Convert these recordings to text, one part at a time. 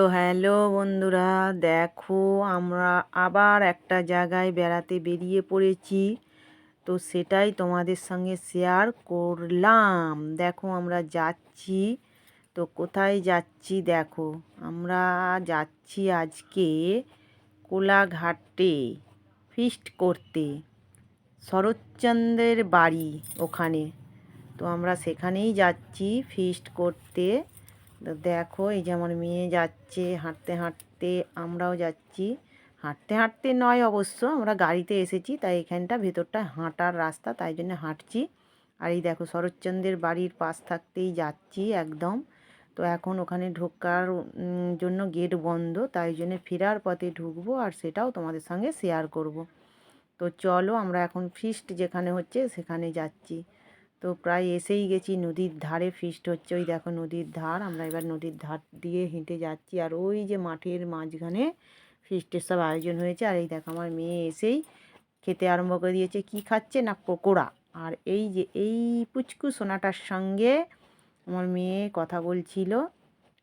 তো হ্যালো বন্ধুরা, দেখো আমরা আবার একটা জায়গায় বেড়াতে বেরিয়ে পড়েছি। তো সেটাই তোমাদের সঙ্গে শেয়ার করলাম। দেখো আমরা যাচ্ছি। তো কোথায় যাচ্ছি দেখো, আমরা যাচ্ছি আজকে কোলাঘাটে ফিস্ট করতে। শরৎচন্দ্রের বাড়ি ওখানে। তো আমরা সেখানেই যাচ্ছি ফিস্ট করতে। তো দেখো, এই যে আমার মেয়ে যাচ্ছে হাঁটতে হাঁটতে, আমরাও যাচ্ছি। হাঁটতে হাঁটতে নয় অবশ্য, আমরা গাড়িতে এসেছি, তাই এখানটা ভেতরটা হাঁটার রাস্তা, তাই জন্য হাঁটছি। আর এই দেখো, শরৎচন্দ্রের বাড়ির পাশ থাকতেই যাচ্ছি একদম। তো এখন ওখানে ঢোকার জন্য গেট বন্ধ, তাই জন্য ফেরার পথে ঢুকবো, আর সেটাও তোমাদের সঙ্গে শেয়ার করব। তো চলো, আমরা এখন ফিস্ট যেখানে হচ্ছে, সেখানে যাচ্ছি। তো প্রায় এসেই গেছি, নদীর ধারে ফিস্ট হচ্ছে, ওই দেখো নদীর ধার, আমরা এবার নদীর ধার দিয়ে হেঁটে যাচ্ছি, আর ওই যে মাঠের মাঝখানে ফিস্টের সব আয়োজন হয়েছে, আর এই দেখো আমার মেয়ে এসেই খেতে আরম্ভ করে দিয়েছে, কি খাচ্ছে না পকোড়া? আর এই যে, এই পুচকু সোনাটার সঙ্গে আমার মেয়ে কথা বলছিল,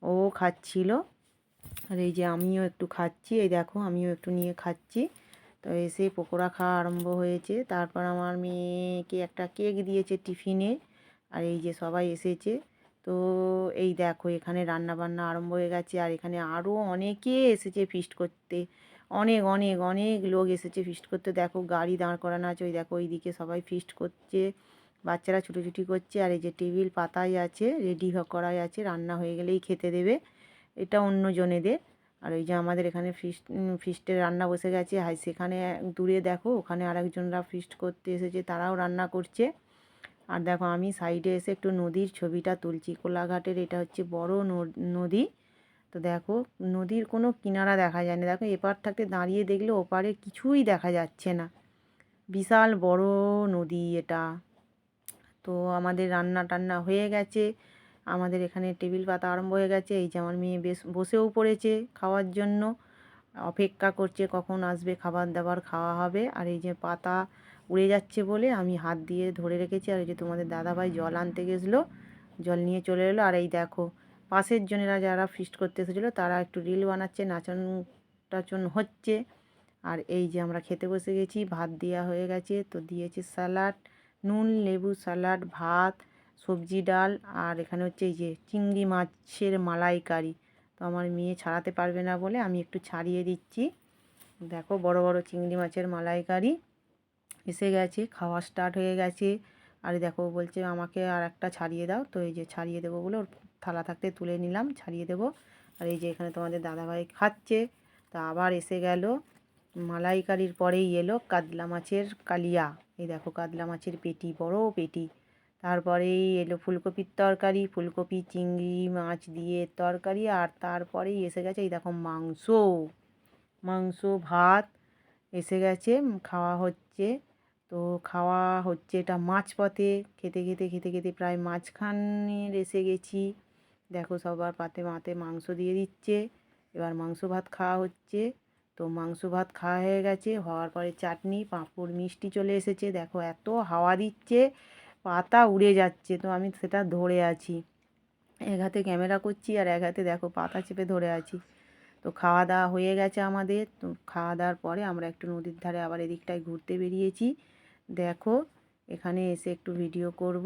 ও খাচ্ছিল, আর এই যে আমিও একটু খাচ্ছি, এই দেখো আমিও একটু নিয়ে খাচ্ছি। তো এসে পকোড়া খাওয়া আরম্ভ হয়েছে। তারপর আমার মেয়েকে একটা কেক দিয়েছে টিফিনে, আর এই যে সবাই এসেছে। তো এই দেখো, এখানে রান্না বান্না আরম্ভ হয়ে গেছে, আর এখানে আরও অনেকে এসেছে ফিস্ট করতে। অনেক অনেক অনেক লোক এসেছে ফিস্ট করতে। দেখো, গাড়ি দাঁড় করানো আছে, ওই দেখো, ওইদিকে সবাই ফিস্ট করছে। বাচ্চারা ছুটোছুটি করছে, আর এই যে টেবিল পাতাই আছে রেডি করাই আছে, রান্না হয়ে গেলেই খেতে দেবে। এটা অন্য জনেদের আর ওই যে আমাদের এখানে ফিস্ট ফিস্টের রান্না বসে গেছে। হাই সেখানে দূরে দেখো, ওখানে আরেকজনরা ফিস্ট করতে এসেছে, তারাও রান্না করছে। আর দেখো আমি সাইডে এসে একটু নদীর ছবিটা তুলছি। কোলাঘাটের এটা হচ্ছে বড় নদী। তো দেখো, নদীর কোনো কিনারা দেখা যায় না। দেখো এপার থাকতে দাঁড়িয়ে দেখলে ওপারে কিছুই দেখা যাচ্ছে না। বিশাল বড় নদী এটা। তো আমাদের রান্না টান্না হয়ে গেছে। আমাদের এখানে টেবিল পাতা আরম্ভ হয়ে গেছে। এই যে আমার মেয়ে বেশ বসেও পড়েছে খাওয়ার জন্য। অপেক্ষা করছে কখন আসবে, খাবার দাবার খাওয়া হবে। আর এই যে পাতা উড়ে যাচ্ছে বলে আমি হাত দিয়ে ধরে রেখেছি। আর এই যে তোমাদের দাদাভাই জল আনতে গেছিল, জল নিয়ে চলে এলো। আর এই দেখো, পাশের জনেরা যারা ফিস্ট করতে এসেছিল, তারা একটু রিল বানাচ্ছে, নাচন টাচন হচ্ছে। আর এই যে আমরা খেতে বসে গেছি, ভাত দেওয়া হয়ে গেছে। তো দিয়েছে স্যালাড নুন, লেবু স্যালাড ভাত। সবজি, ডাল আর এখানে হচ্ছে এই যে চিংড়ি মাছের মালাইকারি। তো আমার মেয়ে ছাড়াতে পারবে না বলে আমি একটু ছাড়িয়ে দিচ্ছি। দেখো বড় বড় চিংড়ি মাছের মালাইকারি এসে গেছে, খাওয়া স্টার্ট হয়ে গেছে। আর দেখো বলছে আমাকে আর একটা ছাড়িয়ে দাও। তো এই যে ছাড়িয়ে দেবো বলে ওর থালা থাকতে তুলে নিলাম, ছাড়িয়ে দেবো। আর এই যে এখানে তোমাদের দাদাভাই খাচ্ছে। তা আবার এসে গেল। মালাইকারির পরেই এলো কাতলা মাছের কালিয়া। এই দেখো কাতলা মাছের পেটি, বড় পেটি। তারপরেই এলো ফুলকপির তরকারি, ফুলকপি, চিংড়ি, মাছ দিয়ে তরকারি আর তারপরেই এসে গেছে এই দেখো মাংস। মাংস, ভাত এসে গেছে, খাওয়া হচ্ছে। তো খাওয়া হচ্ছে এটা মাঝপথে, খেতে খেতে খেতে খেতে প্রায় মাঝখানের এসে গেছি। দেখো সবার পাতে মাতে মাংস দিয়ে দিচ্ছে, এবার মাংস, ভাত খাওয়া হচ্ছে। তো মাংস, ভাত খাওয়া হয়ে গেছে, হওয়ার পরে চাটনি, পাঁপড়, মিষ্টি চলে এসেছে। দেখো এত হাওয়া দিচ্ছে পাতা উড়ে যাচ্ছে, তো আমি সেটা ধরে আছি। এক হাতে ক্যামেরা করছি আর এক হাতে দেখো পাতা চেপে ধরে আছি। তো খাওয়া দাওয়া হয়ে গেছে আমাদের, তো খাওয়া দাওয়ার পরে আমরা একটু নদীর ধারে আবার এদিকটায় ঘুরতে বেরিয়েছি। দেখো এখানে এসে একটু ভিডিও করব।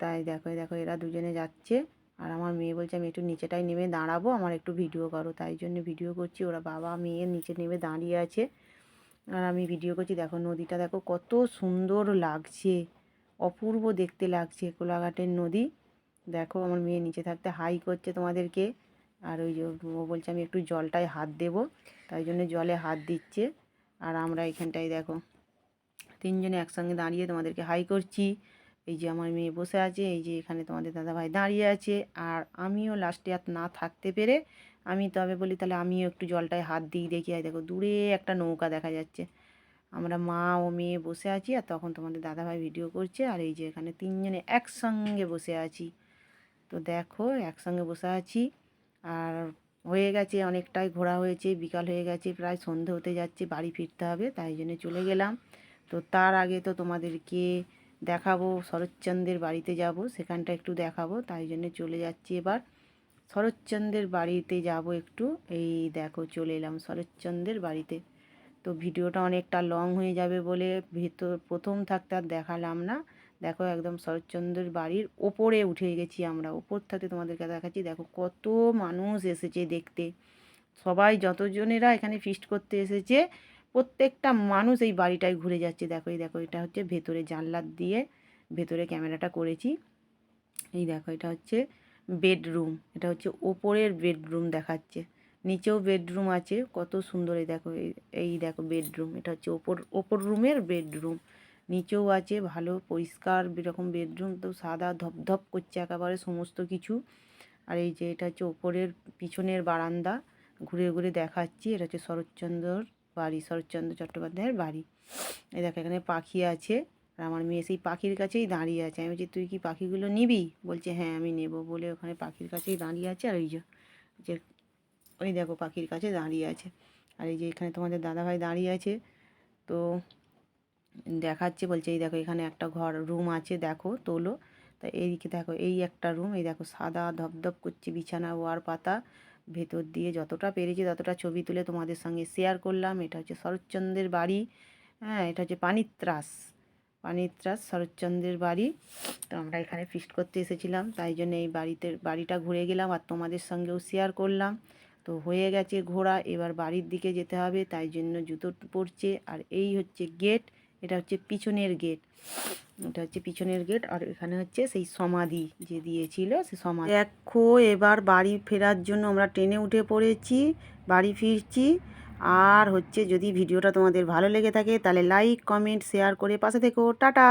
তাই দেখো দেখো এরা দুজনে যাচ্ছে আর আমার মেয়ে বলছে আমি একটু নিচেটায় নেমে দাঁড়াবো, আমার একটু ভিডিও করো। তাই জন্য ভিডিও করছি, ওরা বাবা মেয়ে নিচে নেমে দাঁড়িয়ে আছে। আর আমি ভিডিও করছি, দেখো নদীটা দেখো কত সুন্দর লাগছে। অপূর্ব দেখতে লাগছে কোলাঘাটের নদী। দেখো, আমার মেয়ে নিচে থাকতে হাই করছে তোমাদেরকে। আর ওই যে ও বলছে, আমি একটু জলটায় হাত দেবো। তাই জন্য জলে হাত দিচ্ছে। আর আমরা এখানটায় দেখো, তিনজনে একসঙ্গে দাঁড়িয়ে তোমাদেরকে হাই করছি। এই যে আমার মেয়ে বসে আছে, এই যে এখানে তোমাদের দাদাভাই দাঁড়িয়ে আছে। আর আমিও লাস্টে আর না থাকতে পেরে আমি তবে বলি, তাহলে আমিও একটু জলটায় হাত দিই, দেখি। দেখো, দূরে একটা নৌকা দেখা যাচ্ছে। আমরা মা ও মেয়ে বসে আছি আর তখন তোমাদের দাদাভাই ভিডিও করছে আর এই যে এখানে তিনজনে একসঙ্গে বসে আছি। তো দেখো একসঙ্গে বসে আছি আর হয়ে গেছে অনেকটাই ঘোরা হয়েছে, বিকাল হয়ে গেছে, প্রায় সন্ধে হতে যাচ্ছে, বাড়ি ফিরতে হবে, তাই জন্য চলে গেলাম। তো তার আগে তো তোমাদেরকে দেখাবো, শরৎচন্দ্রের বাড়িতে যাব, সেখানটা একটু দেখাবো, তাই জন্য চলে যাচ্ছি এবার। শরৎচন্দ্রের বাড়িতে যাব একটু, এই দেখো চলে এলাম শরৎচন্দ্রের বাড়িতে। তো ভিডিওটা অনেকটা লং হয়ে যাবে বলে ভেতর প্রথম থাকতে আর দেখালাম না। দেখো একদম শরৎচন্দ্রের বাড়ির ওপরে উঠে গেছি আমরা। ওপর থাকতে তোমাদেরকে দেখাচ্ছি, দেখো কত মানুষ এসেছে দেখতে। সবাই যতজনেরা এখানে ফিস্ট করতে এসেছে, প্রত্যেকটা মানুষ এই বাড়িটায় ঘুরে যাচ্ছে। দেখো, এই দেখো, এটা হচ্ছে ভেতরে জানলার দিয়ে ভেতরে ক্যামেরাটা করেছি। এই দেখো, এটা হচ্ছে বেডরুম এটা হচ্ছে ওপরের বেডরুম দেখাচ্ছে। নিচেও বেডরুম আছে, কত সুন্দর এই দেখো, এই- দেখো বেডরুম এটা হচ্ছে ওপর ওপর রুমের বেডরুম নিচেও আছে ভালো পরিষ্কার এরকম বেডরুম তো সাদা ধপধপ করছে একেবারে সমস্ত কিছু, আর এই যে এটা হচ্ছে ওপরের পিছনের বারান্দা, ঘুরে ঘুরে দেখাচ্ছি, এটা হচ্ছে শরৎচন্দ্রর বাড়ি, শরৎচন্দ্র চট্টোপাধ্যায়ের বাড়ি, এই দেখো এখানে পাখি আছে, আর আমার মেয়ে সেই পাখির কাছেই দাঁড়িয়ে আছে, আমি বলছি, তুই কি পাখিগুলো নিবি? বলছে হ্যাঁ আমি নেব, বলে ওখানে পাখির কাছেই দাঁড়িয়ে আছে, আর ওই যে ওই দেখো পাখির কাছে দাঁড়িয়ে আছে। আর এই যে এখানে তোমাদের দাদাভাই দাঁড়িয়ে আছে, তো দেখাচ্ছে, বলছে এই দেখো এখানে একটা ঘর রুম আছে, দেখো তোলো। তা এইদিকে দেখো, এই একটা রুম, এই দেখো সাদা ধপধপ করছে বিছানা, ওয়ার পাতা, ভেতর দিয়ে যতটা পেরেছি ততটা ছবি তুলে তোমাদের সঙ্গে শেয়ার করলাম। এটা হচ্ছে শরৎচন্দ্রের বাড়ি হ্যাঁ এটা হচ্ছে পানিত্রাস পানিত্রাস শরৎচন্দ্রের বাড়ি। তো আমরা এখানে ফিস্ট করতে এসেছিলাম, তাই জন্য এই বাড়িতে, বাড়িটা ঘুরে গেলাম আর তোমাদের সঙ্গেও শেয়ার করলাম। তো হয়ে গেছে ঘোড়া, এবার বাড়ির দিকে যেতে হবে, তাই জন্য জুতো পড়ছে আর এই হচ্ছে গেট, এটা হচ্ছে পিছনের গেট। এটা হচ্ছে পিছনের গেট, আর এখানে হচ্ছে সেই সমাধি যে দিয়েছিল সে সমাধি। দেখো, এবার বাড়ি ফেরার জন্য আমরা ট্রেনে উঠে পড়েছি, বাড়ি ফিরছি। আর হচ্ছে যদি ভিডিওটা তোমাদের ভালো লেগে থাকে, তাহলে লাইক কমেন্ট শেয়ার করে পাশে থেকো। টাটা!